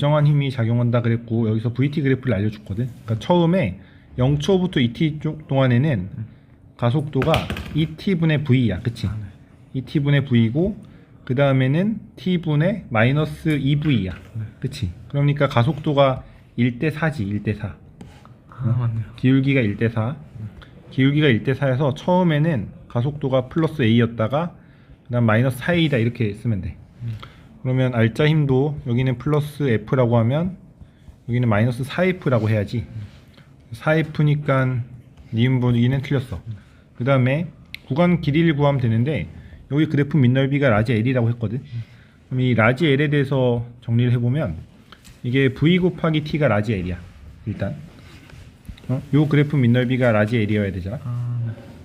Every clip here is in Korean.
일정한 힘이 작용한다 그랬고 여기서 VT 그래프를 알려줬거든. 그러니까 처음에 0초부터 2t 쪽 동안에는 가속도가 2t분의 v야, 그치? 2t분의 v고 그 다음에는 t분의 마이너스 2v야, 그치? 그러니까 가속도가 1대 4지, 1대 4. 아 맞네요. 기울기가 1대 4. 기울기가 1대 4여서 처음에는 가속도가 플러스 a였다가 그다음 마이너스 4a다 이렇게 쓰면 돼. 그러면 알짜 힘도 여기는 플러스 f라고 하면 여기는 마이너스 4f라고 해야지. 4f니까 니은 보기는 틀렸어. 그 다음에 구간 길이를 구하면 되는데 여기 그래프 밑넓이가 라지 L이라고 했거든. 그럼 이 라지 L에 대해서 정리를 해보면 이게 V 곱하기 T가 라지 L이야. 일단. 어? 요 그래프 밑넓이가 라지 L이어야 되잖아. 아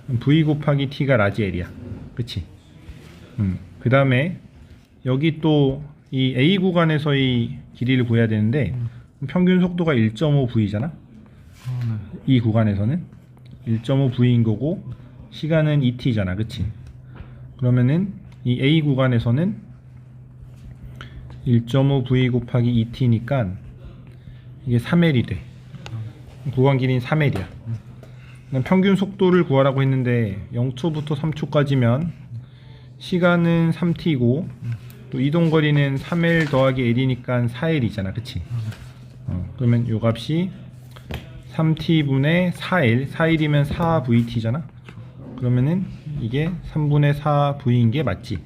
네. V 곱하기 T가 라지 L이야. 그치? 음. 그 다음에 여기 또 이 A 구간에서의 길이를 구해야 되는데 평균 속도가 1.5V잖아. 아 네. 이 구간에서는 1.5V인 거고 시간은 2T잖아. 그치? 그러면은 이 A 구간에서는 1.5V 곱하기 2T니까 이게 3L이 돼. 구간 길이는 3L이야. 평균 속도를 구하라고 했는데 0초부터 3초까지면 시간은 3T고 또 이동 거리는 3L 더하기 L이니까 4L이잖아. 그치? 어, 그러면 요 값이 3t분의 4l, 4일이면 4vt잖아. 그러면은 이게 3분의 4v인 게 맞지.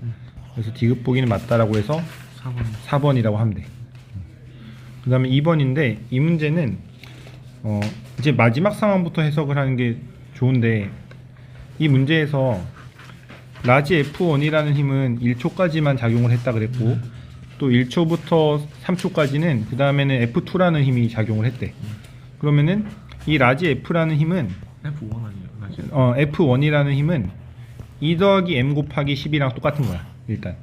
그래서 디귿 보기는 맞다라고 해서 4번. 4번 이라고 하면 돼. 그 다음에 2번인데 이 문제는 어 이제 마지막 상황부터 해석을 하는 게 좋은데 이 문제에서 라지 F1이라는 힘은 1초까지만 작용을 했다 그랬고 또 1초부터 3초까지는 그 다음에는 F2라는 힘이 작용을 했대. 그러면은 이 라지 F라는 힘은 F1 아니에요? 맞지? 어, F1이라는 힘은 2 더하기 M 곱하기 10이랑 똑같은 거야. 일단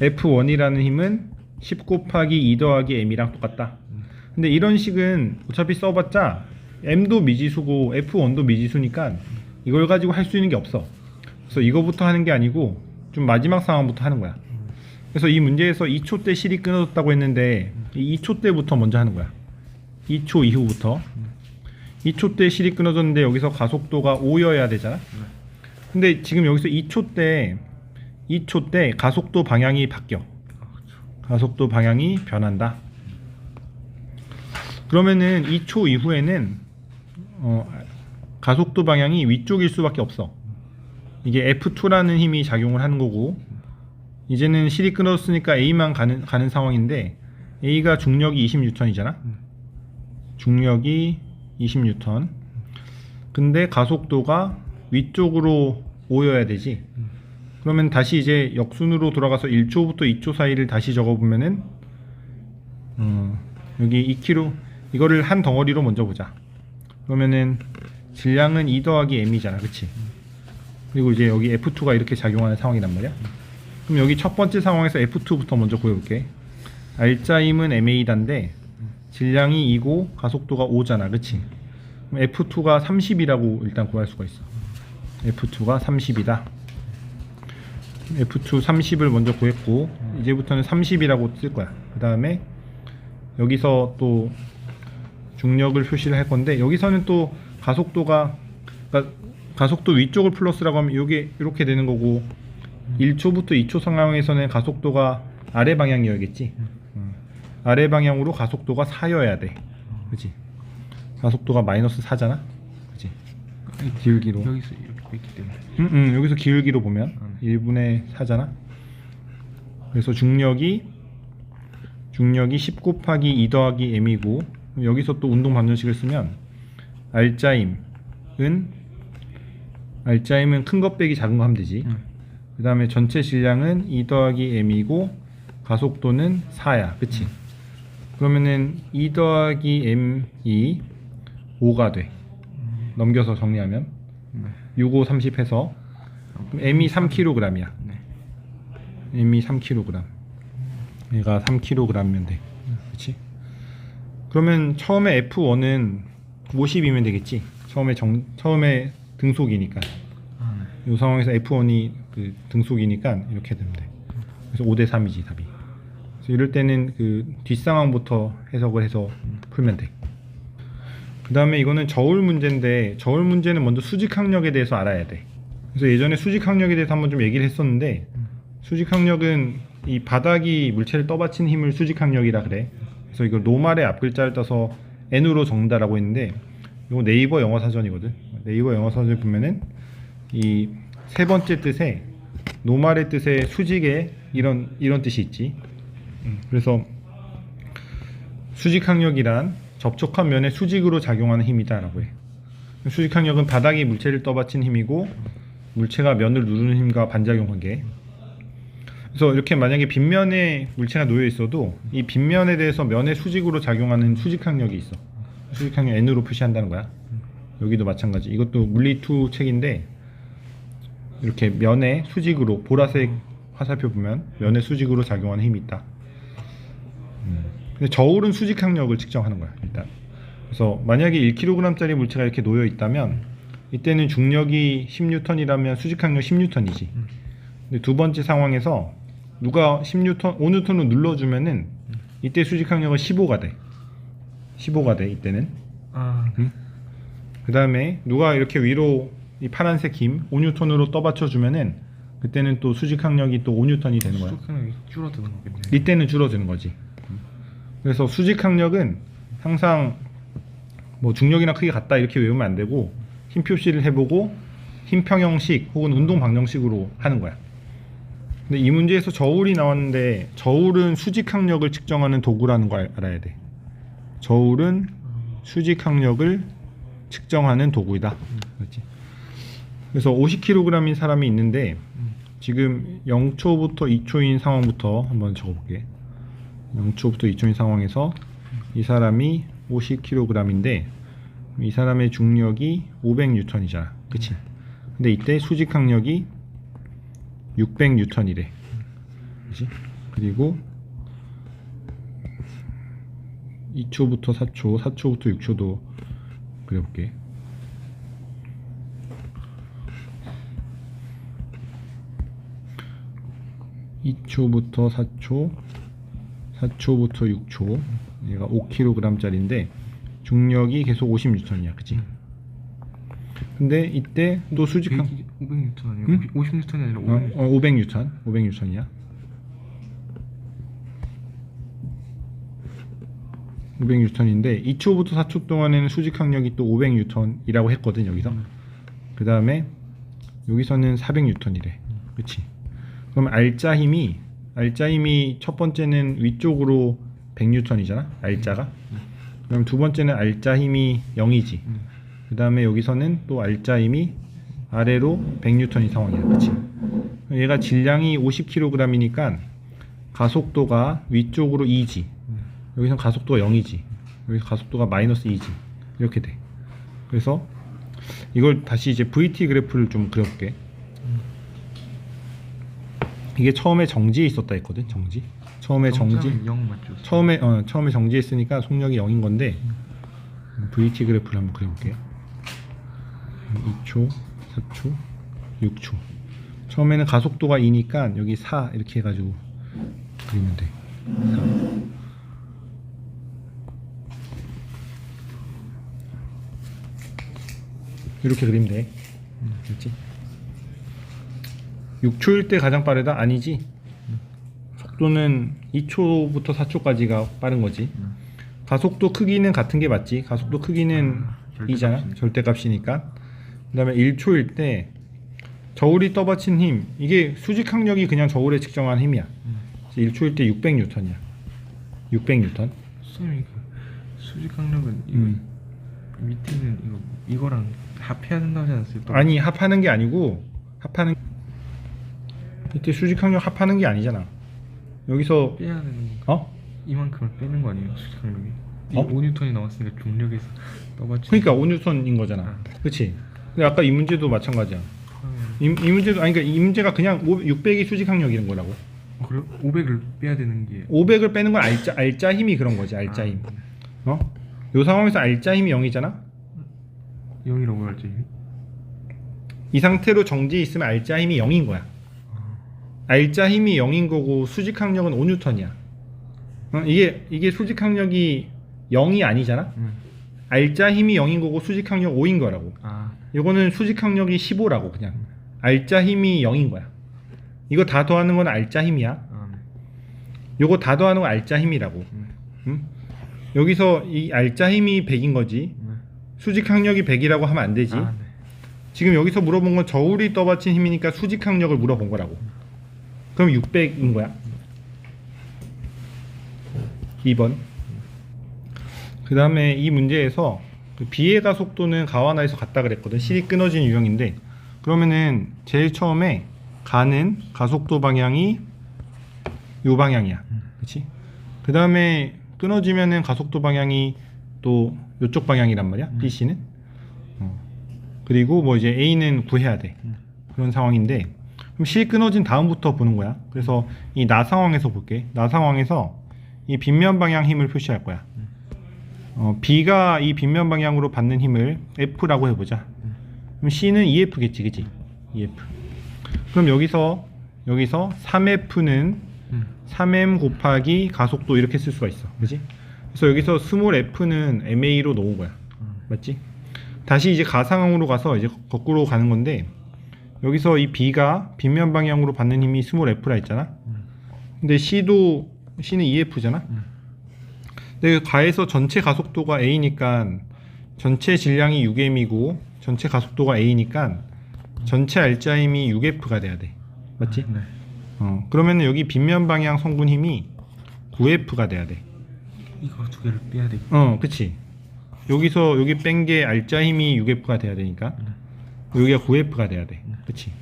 F1이라는 힘은 10 곱하기 2 더하기 M이랑 똑같다. 근데 이런 식은 어차피 써봤자 M도 미지수고 F1도 미지수니까 이걸 가지고 할 수 있는 게 없어. 그래서 이거부터 하는 게 아니고 좀 마지막 상황부터 하는 거야. 그래서 이 문제에서 2초 때 실이 끊어졌다고 했는데 이 2초 때부터 먼저 하는 거야. 2초 이후부터. 2초 때 실이 끊어졌는데 여기서 가속도가 5여야 되잖아. 근데 지금 여기서 2초 때 2초 때 가속도 방향이 바뀌어. 가속도 방향이 변한다. 그러면은 2초 이후에는 어, 가속도 방향이 위쪽일 수밖에 없어. 이게 F2라는 힘이 작용을 하는 거고 이제는 실이 끊어졌으니까 A만 가는 가는 상황인데 A가 중력이 20N이잖아. 중력이 20N. 근데 가속도가 위쪽으로 오여야 되지. 그러면 다시 이제 역순으로 돌아가서 1초부터 2초 사이를 다시 적어보면은 음, 여기 2km 이거를 한 덩어리로 먼저 보자. 그러면은 질량은 2 더하기 m이잖아, 그치? 그리고 이제 여기 F2가 이렇게 작용하는 상황이란 말이야. 그럼 여기 첫 번째 상황에서 F2부터 먼저 구해볼게. 알짜임은 MA단데 질량이 2고 가속도가 5잖아, 그치? 그럼 F2가 30이라고 일단 구할 수가 있어. F2가 30이다. F2 30을 먼저 구했고 이제부터는 30이라고 쓸 거야. 그 다음에 여기서 또 중력을 표시를 할 건데 여기서는 또 가속도가 그러니까 가속도 위쪽을 플러스라고 하면 이게 이렇게 되는 거고 1초부터 2초 상황에서는 가속도가 아래 방향이어야겠지. 음. 아래 방향으로 가속도가 4여야 돼. 그렇지? 가속도가 마이너스 4잖아. 그렇지? 기울기로. 여기서 이렇게 있기 때문에. 음, 음, 여기서 기울기로 보면 음. 1분의 4잖아. 그래서 중력이 중력이 10 곱하기 2 더하기 m이고 여기서 또 운동 방정식을 쓰면 알짜임은 알짜임은 큰것 빼기 작은 거 하면 되지. 음. 그 다음에 전체 질량은 2 더하기 m이고 가속도는 4야. 그치? 그러면은 2 더하기 m이 5가 돼. 넘겨서 정리하면 네. 6, 5, 30 해서 그럼 m이 3kg이야. 네. m이 3kg. 얘가 3kg면 돼. 그렇지? 그러면 처음에 F1은 50이면 되겠지. 처음에 정 처음에 등속이니까. 아 네. 이 상황에서 F1이 그 등속이니까 이렇게 되면 돼. 그래서 5대 3이지 답이. 그래서 이럴 때는 그 뒷상황부터 해석을 해서 풀면 돼. 그 다음에 이거는 저울 문제인데 저울 문제는 먼저 수직 항력에 대해서 알아야 돼. 그래서 예전에 수직 항력에 대해서 한번 좀 얘기를 했었는데 수직 항력은 이 바닥이 물체를 떠받친 힘을 수직 항력이라 그래. 그래서 이걸 노말의 앞 글자를 따서 n으로 적는다라고 했는데 이거 네이버 영어 사전이거든. 네이버 영어 사전에 보면은 이 세 번째 뜻에 노말의 뜻에 수직에 이런 이런 뜻이 있지. 음, 그래서 수직 항력이란 접촉한 면에 수직으로 작용하는 힘이다라고 해. 수직 항력은 바닥이 물체를 떠받친 힘이고 물체가 면을 누르는 힘과 반작용 관계. 그래서 이렇게 만약에 빗면에 물체가 놓여 있어도 이 빗면에 대해서 면의 수직으로 작용하는 수직 항력이 있어. 수직 항력 n으로 표시한다는 거야. 여기도 마찬가지. 이것도 물리 2 책인데 이렇게 면에 수직으로 보라색 화살표 보면 면에 수직으로 작용하는 힘이 있다. 음. 근데 저울은 수직 항력을 측정하는 거야 일단. 그래서 만약에 1kg짜리 물체가 이렇게 놓여 있다면 이때는 중력이 10N이라면 수직 항력 10N이지. 근데 두 번째 상황에서 누가 10N, 5N을 눌러주면은 이때 수직 항력은 15가 돼. 15가 돼 이때는. 아 그 다음에 누가 이렇게 위로 이 파란색 힘 5N으로 떠받쳐 주면은 그때는 또 수직 항력이 또 5N이 되는 거야. 수직항력이 줄어드는 거겠네 이때는 줄어드는 거지. 그래서 수직 항력은 항상 뭐 중력이랑 크게 같다 이렇게 외우면 안 되고 힘 표시를 해보고 힘 평형식 혹은 운동 방정식으로 하는 거야. 근데 이 문제에서 저울이 나왔는데 저울은 수직 항력을 측정하는 도구라는 걸 알- 알아야 돼. 저울은 수직 항력을 측정하는 도구이다. 그렇지. 그래서 50kg인 사람이 있는데 지금 0초부터 2초인 상황부터 한번 적어볼게. 0초부터 2초인 상황에서 이 사람이 50kg인데 이 사람의 중력이 500N이잖아. 그치? 근데 이때 수직 항력이 600N이래. 그치? 그리고 2초부터 4초, 4초부터 6초도 그려볼게. 이초부터 4초, 4초부터 6초. 얘가 5kg짜리인데 중력이 계속 50N이야, 그치? 근데 이때 또 수직 항 500N 아니에요? 응? 50N이 아니라 어, 500N 어, 500N, 500N이야. 500N인데 2초부터 4초 동안에는 수직 항력이 또 500N이라고 했거든 여기서. 음. 그 다음에 여기서는 400N이래. 그치? 그럼 알짜 힘이 알짜 힘이 첫 번째는 위쪽으로 100N이잖아. 알짜가. 그럼 두 번째는 알짜 힘이 0이지. 음. 그 다음에 여기서는 또 알짜 힘이 아래로 100N인 상황이야. 그치? 얘가 질량이 50kg이니까 가속도가 위쪽으로 2지. 여기선 가속도가 0이지. 여기서 가속도가 마이너스 2지. 이렇게 돼. 그래서 이걸 다시 이제 VT 그래프를 좀 그려볼게. 이게 처음에 정지에 있었다 했거든. 정지. 처음에 정지. 0 맞죠? 처음에 어, 처음에 정지했으니까 속력이 0인 건데 VT 그래프를 한번 그려볼게요. 2초, 4초, 6초. 처음에는 가속도가 2니까 여기 4 이렇게 해가지고 그리면 돼. 4. 이렇게 그리면 돼. 됐지? 6초일 때 가장 빠르다? 아니지. 속도는 2초부터 4초까지가 빠른 거지. 음. 가속도 크기는 같은 게 맞지. 가속도 크기는 아, 이잖아. 절대값이니까. 절대값이니까. 그다음에 1초일 때 저울이 떠받친 힘 이게 수직 항력이 그냥 저울에 측정한 힘이야. 음. 1초일 때 600N이야. 600N. 선생님 그 수직 항력은 이거 음. 밑에는 이거 이거랑 합해야 된다고 하지 않았어요? 또? 아니 합하는 게 아니고 합하는 이때 수직 항력 합하는 게 아니잖아. 여기서 빼야 되는 어? 이만큼을 빼는 거 아니에요? 수직 항력이 어? 5N이 나왔으니까 중력에서 떠받치 그러니까 5N인 거잖아. 그렇지? 근데 아까 이 문제도 마찬가지야. 이, 이 문제도 아니 그러니까 이 문제가 그냥 600이 수직 항력이는 거라고. 어, 그래요? 500을 빼야 되는 게 500을 빼는 건 알짜 알짜 힘이 그런 거지. 알짜 힘. 어? 요 상황에서 알짜 힘이 0이잖아. 0이라고 할지 이 상태로 정지해 있으면 알짜 힘이 0인 거야. 알짜 힘이 0인 거고 수직 항력은 5N이야. 어, 이게 이게 수직 항력이 0이 아니잖아. 음. 알자 힘이 0인 거고 수직 항력 5인 거라고. 아. 이거는 수직 항력이 15라고 그냥. 알자 힘이 0인 거야. 이거 다 더하는 건 알자 힘이야. 아, 네. 요거 다 더하는 건 알자 힘이라고. 음. 응? 여기서 이 알자 힘이 100인 거지. 네. 수직 항력이 100이라고 하면 안 되지. 아, 네. 지금 여기서 물어본 건 저울이 떠받친 힘이니까 수직 항력을 물어본 거라고. 그럼 600인 거야. 2번. 그 다음에 이 문제에서 그 비의 가속도는 가와나에서 같다 그랬거든. 실이 끊어진 유형인데 그러면은 제일 처음에 가는 가속도 방향이 요 방향이야. 그렇지? 그 다음에 끊어지면은 가속도 방향이 또 요쪽 방향이란 말이야. 음. BC는. 어. 그리고 뭐 이제 A는 구해야 돼. 음. 그런 상황인데 그럼 실 끊어진 다음부터 보는 거야. 그래서 이 나 상황에서 볼게. 나 상황에서 이 빗면 방향 힘을 표시할 거야. 어, B가 이 빗면 방향으로 받는 힘을 F라고 해보자. 그럼 C는 EF겠지, 그지? EF. 그럼 여기서 여기서 3F는 음. 3m 곱하기 가속도 이렇게 쓸 수가 있어. 그지? 그래서 여기서 스몰 f는 ma로 놓은 거야. 음. 맞지? 다시 이제 가상항으로 가서 이제 거꾸로 가는 건데 여기서 이 b가 빗면 방향으로 받는 힘이 스몰 f라 했잖아. 음. 근데 c도 c는 ef잖아. 음. 근데 가에서 전체 가속도가 a니까 전체 질량이 6m이고 전체 가속도가 a니까 전체 알자 힘이 6f가 돼야 돼. 맞지? 네. 어, 그러면 여기 빗면 방향 성분 힘이 9F가 돼야 돼. 이거 두 개를 빼야 돼. 어, 그치. 여기서 여기 뺀 게 알자 힘이 6F가 돼야 되니까 여기가 9F가 돼야 돼. 그치.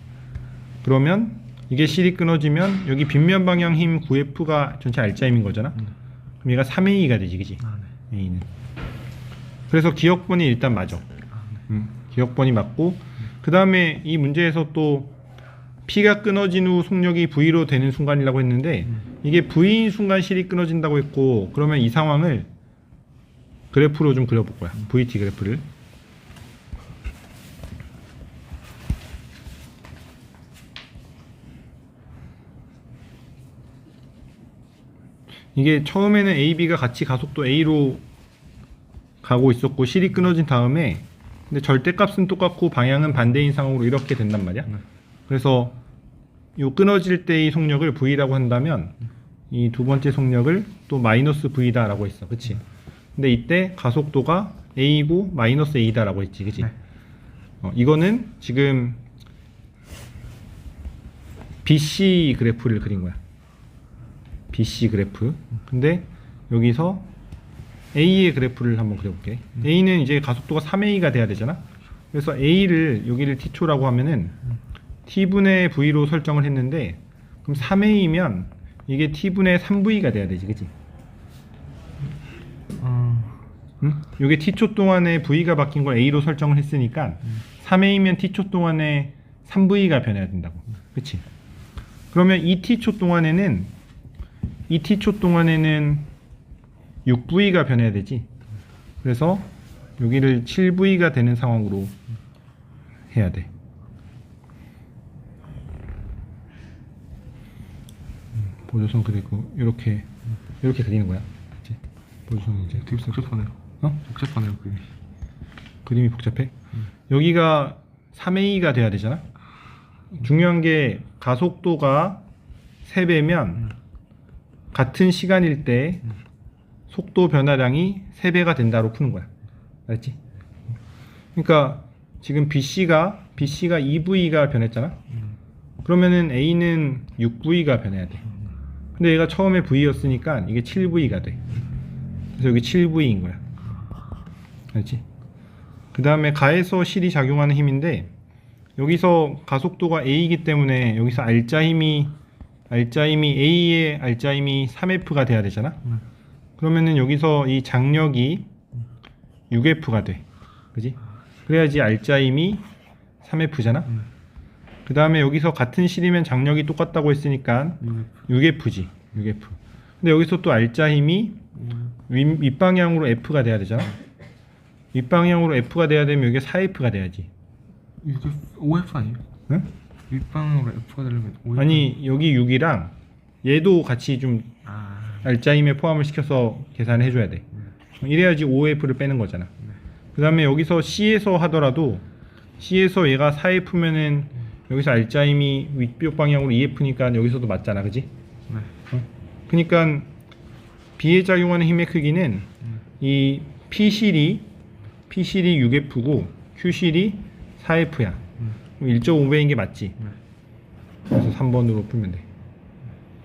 그러면 이게 실이 끊어지면 여기 빗면 방향 힘 9F가 전체 알자 힘인 거잖아. 음. 그럼 얘가 3A가 되지, 그치? 아, 네. A는. 그래서 기억번이 일단 맞아. 아, 네. 음, 기억번이 맞고 그 다음에 이 문제에서 또 P가 끊어진 후 속력이 V로 되는 순간이라고 했는데 음. 이게 V인 순간 실이 끊어진다고 했고 그러면 이 상황을 그래프로 좀 그려볼 거야 VT 그래프를 이게 처음에는 AB가 같이 가속도 A로 가고 있었고 실이 끊어진 다음에 근데 절대값은 똑같고 방향은 반대인 상황으로 이렇게 된단 말이야. 네. 그래서 요 끊어질 때의 속력을 V라고 한다면 이 두 번째 속력을 또 마이너스 V다라고 했어. 그치? 근데 이때 가속도가 A고 마이너스 A다라고 했지. 그치? 네. 어, 이거는 지금 BC 그래프를 그린 거야. BC 그래프. 근데 여기서 A의 그래프를 한번 그려볼게. A는 이제 가속도가 3A가 돼야 되잖아. 그래서 A를 여기를 T초라고 하면은 T분의 V로 설정을 했는데 그럼 3A면 이게 T분의 3V가 돼야 되지, 그치? 어, 응? 이게 T초 동안에 V가 바뀐 걸 A로 설정을 했으니까 3A면 T초 동안에 3V가 변해야 된다고. 그치? 그러면 이 T초 동안에는 이 T초 동안에는 6V가 변해야 되지. 그래서 여기를 7V가 되는 상황으로 해야 돼. 음, 보조선 그리고 이렇게 이렇게 그리는 거야. 그치? 보조선 이제 되게 복잡하네요. 어? 복잡하네요, 그게. 그림이 복잡해. 여기가 3A가 돼야 되잖아. 중요한 게 가속도가 3배면 같은 시간일 때 속도 변화량이 3배가 된다로 푸는 거야. 알았지? 그러니까 지금 BC가 BC가 2V가 변했잖아. 음. 그러면은 A는 6V가 변해야 돼. 근데 얘가 처음에 V였으니까 이게 7V가 돼. 그래서 여기 7V인 거야. 알지? 그 다음에 가에서 실이 작용하는 힘인데 여기서 가속도가 A이기 때문에 여기서 알자 힘이 알자 힘이 A의 알자 힘이 3F가 돼야 되잖아. 네. 그러면은 여기서 이 장력이 6F가 돼. 그지? 그래야지 알자 힘이 3F잖아. 음. 그 다음에 여기서 같은 실이면 장력이 똑같다고 했으니까 이거 6F지. 6F. 근데 여기서 또 알자 힘이 음. 윗, 윗방향으로 F가 돼야 되잖아. 윗방향으로 F가 돼야 되면 여기 4F가 돼야지. 이게 OF 아니에요? 응? 윗방으로 F가 되려면 OF 아니 여기 6이랑 얘도 같이 좀아 알짜임에 포함을 시켜서 계산을 해줘야 돼. 이래야지 OF를 빼는 거잖아. 그 다음에 여기서 C에서 하더라도 C에서 얘가 4F면은 여기서 알짜임이 위쪽 방향으로 2F니까 여기서도 맞잖아, 그지? 네. 그러니까 B에 작용하는 힘의 크기는 이 P실이 P실이 6F고 Q실이 4F야. 음. 1.5배인 게 맞지? 네. 그래서 3번으로 풀면 돼.